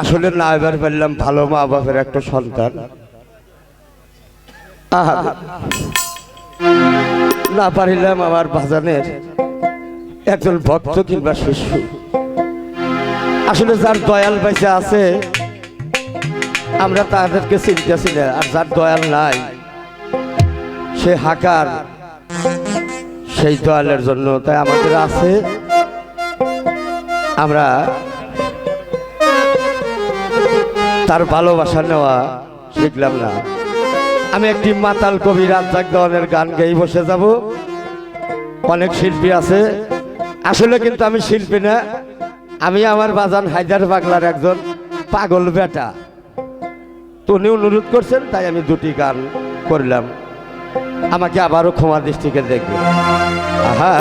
আসলে না এবার বললাম ভালো মা বাপের একটা সন্তান। না পারিলাম আমার বাজানের একজন ভক্ত কিংবা শিশু। আসলে যার দয়াল বেঁচে আছে, আমরা তাদেরকে চিনতেছি না, আর যার দয়াল নাই, সে হাকার, সেই দয়ালের জন্য। তাই আমাদের আছে, আমরা তার ভালোবাসা নেওয়া শিখলাম না। আমি একটি মাতাল কবি রাজ্জাক দেওয়ানের গান গেয়ে বসে যাব। অনেক শিল্পী আছে। আসলে কিন্তু আমি শিল্পী না। আমি আমার বাজান হায়দার বাংলার একজন পাগল বেটা। তো উনি অনুরোধ করছেন, তাই আমি দুটি গান করলাম। আমাকে আবারও ক্ষমা দৃষ্টিকে দেখবে। আহা।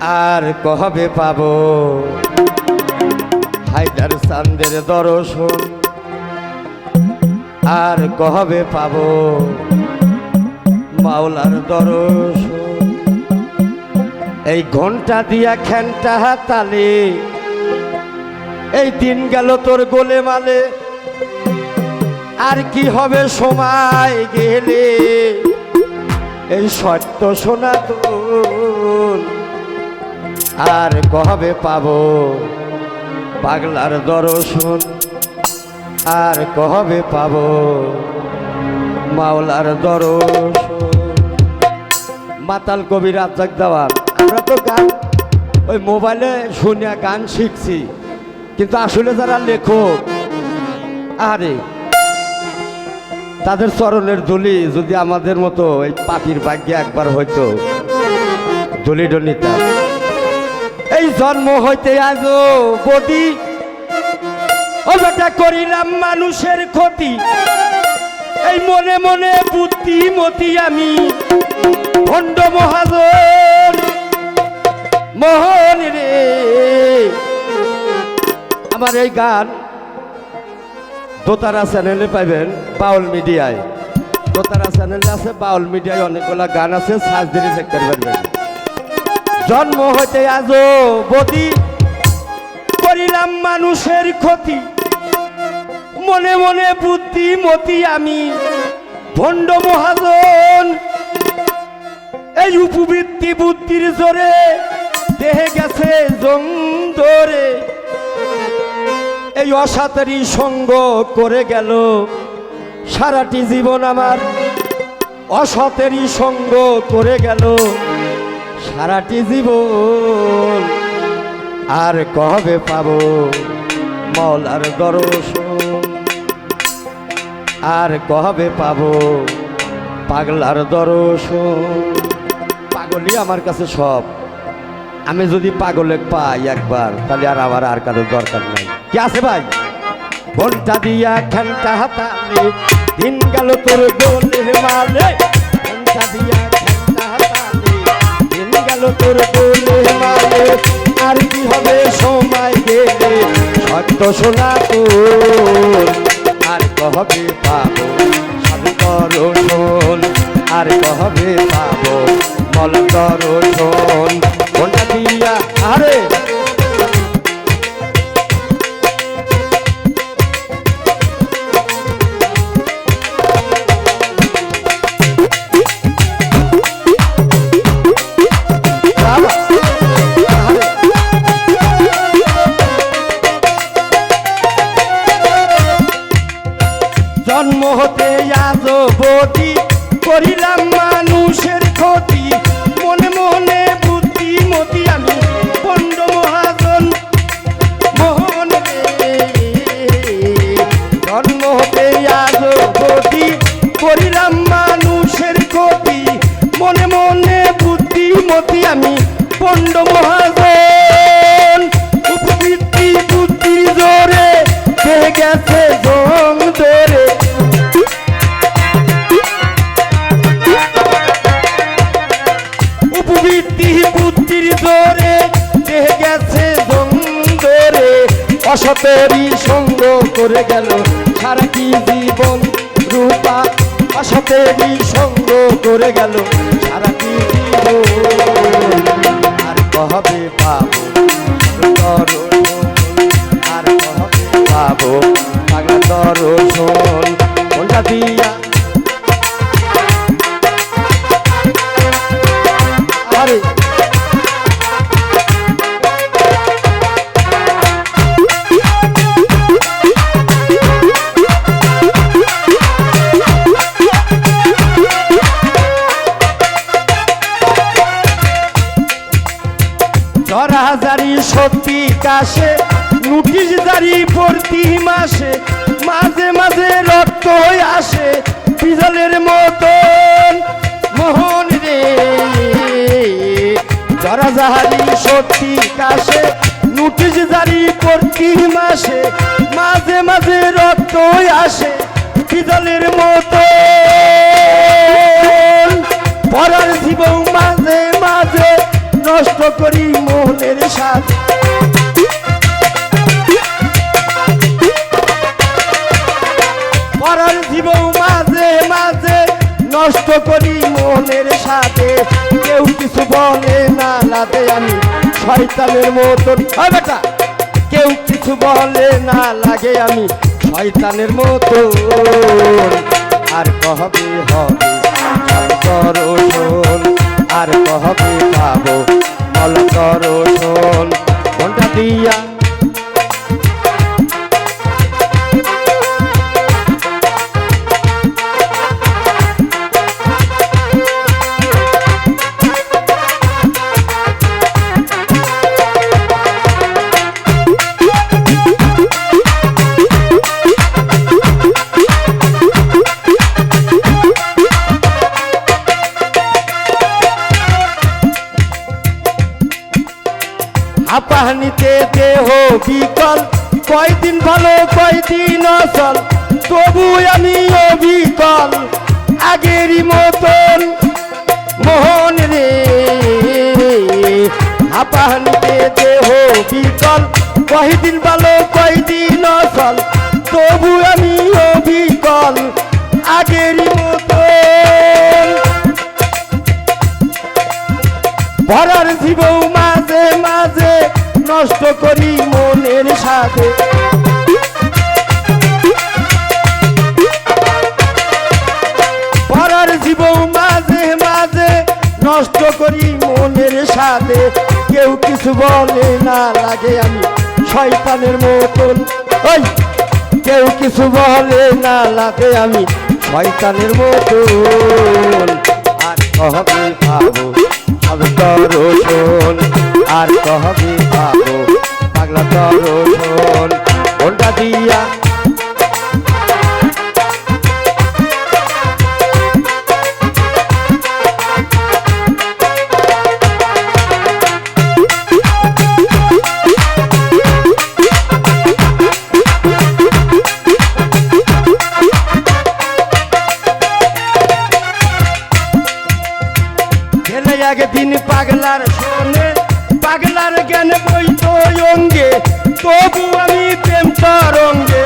আর কবে পাবো? হায়দার চান্দের দর্শন। আর কবে পাব? মাওলার দর্শন। এই ঘণ্টা দিয়া খেনটা হাতালে। এই দিন গেল তোর গোলে মালে। আর কি হবে সময় গেলে? এই সত্য সনাতন। আর কবে পাবো? পাগলার দর্শন আর কবে পাব? মাওলার দর্শন। মাতাল কবি রাজ্জাক দেওয়ার আমরা তো গান ওই মোবাইলে শুনিয়া গান শিখছি, কিন্তু আসলে যারা লেখক, আরে, তাদের চরণের দলি যদি আমাদের মতো এই পাখির ভাগ্যে একবার হইতো দলি ডলিতা এই জন্ম হইতে আজ বেটা। করিলাম মানুষের ক্ষতি। এই মনে মনে বুদ্ধি মতি আমি। ভণ্ড মহাজন, মোহন রে। আমার এই গান দোতারা চ্যানেলে পাইবেন বাউল মিডিয়ায়। দোতারা চ্যানেলে আছে, বাউল মিডিয়ায় অনেকগুলা গান আছে সার্চ দিলে দেখতে পারবেন। জন্ম হইতে আজও বদি। করিলাম মানুষের ক্ষতি। মনে মনে বুদ্ধি মতি আমি। ভণ্ড মহাজন, এই উপবৃত্তি বুদ্ধির জোরে দেহে গেছে জং ধরে এই অসাতারি সঙ্গ করে গেল সারাটি জীবন আমার। অসতেরই সঙ্গ করে গেল সারাটি জীবন আর কবে পাবো মলার দর্শন আর কবে পাবো পাগলার দর্শন পাগলই আমার কাছে সব। আমি যদি পাগলে পাই একবার, তাহলে আর আমার আর কারোর দরকার নাই। কি আছে ভাই? ঘণ্টা দিয়া ঘণ্টা হাতালে, দিন গেল তোর গোলে ঘণ্টা দিয়া গেল তোর গোলে মালে আর কি হবে সময় গেলে? সত্য শোনা তোর। আর কবে পাবো দর্শন আর কবে পাবো মল শোন। কোনটা দিয়া? আরে! পণ্ড মহাজন উপবৃত্তি বুদ্ধি জোরে হয়ে গেছে জং ধরে উপবৃত্তি বুদ্ধির জোরে দেহে গেছে জং ধরে অসতেরই সঙ্গ করে গেল সারাটি জীবন রূপা। অসতেরই সঙ্গ করে গেল সারাটি জীবন আর কবে পাবো দর্শন আর কবে পাবো পাগলা দর্শন হাজারি সত্যি কাশে, নোটিশ জারি প্রতি মাসে, মাঝে মাঝে রক্ত আসে পিজলের মতন মোহন রে। জরাজাহারি সত্যি কাশে, নোটিশ জারি প্রতি মাসে, মাঝে মাঝে রক্ত আসে পিজলের মতন করি মোহনের সাথ পরার জীবন মাঝে মাঝে নষ্ট করি মনের সাথে কেউ কিছু বলে না লাদে আমি শয়তানের মতন। বেটা, কেউ কিছু বলে না লাগে আমি শয়তানের মতন। আর কহবে হবে? আর কহবে পাবো করো ঢোল ঘণ্টা দিয়া দেহ বিকল কয়দিন ভালো, কয়দিন অচল, তবু আমি অবিকল আগেরই মতন মোহন রে। হাপাহানিতে দেহ বিকল কয়দিন ভালো, কয়দিন অচল, তবু আমি নষ্ট করি মনের সাথে। ভরার জীবন মাঝে মাঝে নষ্ট করি মনের সাথে। কেউ কিছু বলে না লাগে আমি শয়তানের মতন। ওই, কেউ কিছু বলে না লাগে আমি শয়তানের মতন। আর কহবে পাবো? আর কহবে পাবো? পাগলা দর্শন কোনটা দিয়া তবু আমি প্রেম তরঙ্গে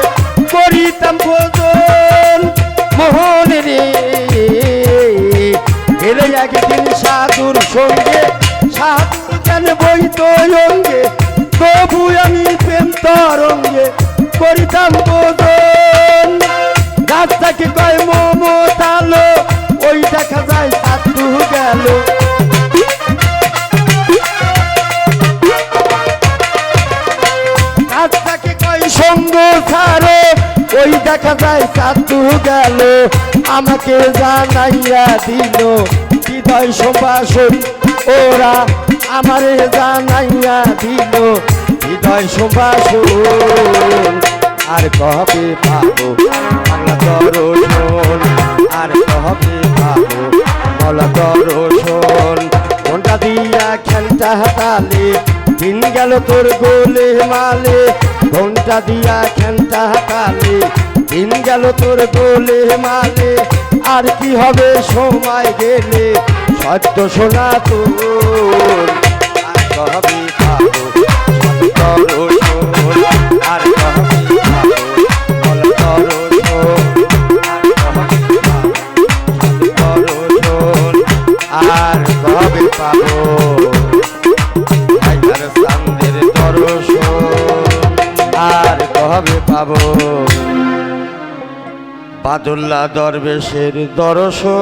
করিতাম ভোজন মোহন রে। গেলে একদিন সাধুর সঙ্গে, সাধুর জ্ঞান বইত অঙ্গে তবু আমি প্রেম তরঙ্গে করিতাম ভোজন। রাস্তাকে কয় ছাড়ো ওই দেখা যায় সাধু গেল, আমাকে জানাইয়া দিল, হৃদয় সম্ভাষণ, ওরা আমারে জানাইয়া দিল, হৃদয় সম্ভাষণ। আর কবে পাবো? বাংলা দর্শন, আর কবে পাবো? বলা দর্শন। কোনটা দিয়া খেলটা হাতালে দিন গেল তোর গোলে মালে ঘণ্টা দিয়া খেলটা হাতালে। দিন গেল তোর গোলে মালে, আর কি হবে সময় গেলে? সত্য শোনা তোর, আর কবে আর কবে আর কবে পাবো বাদুল্লা দরবেশের দর্শন।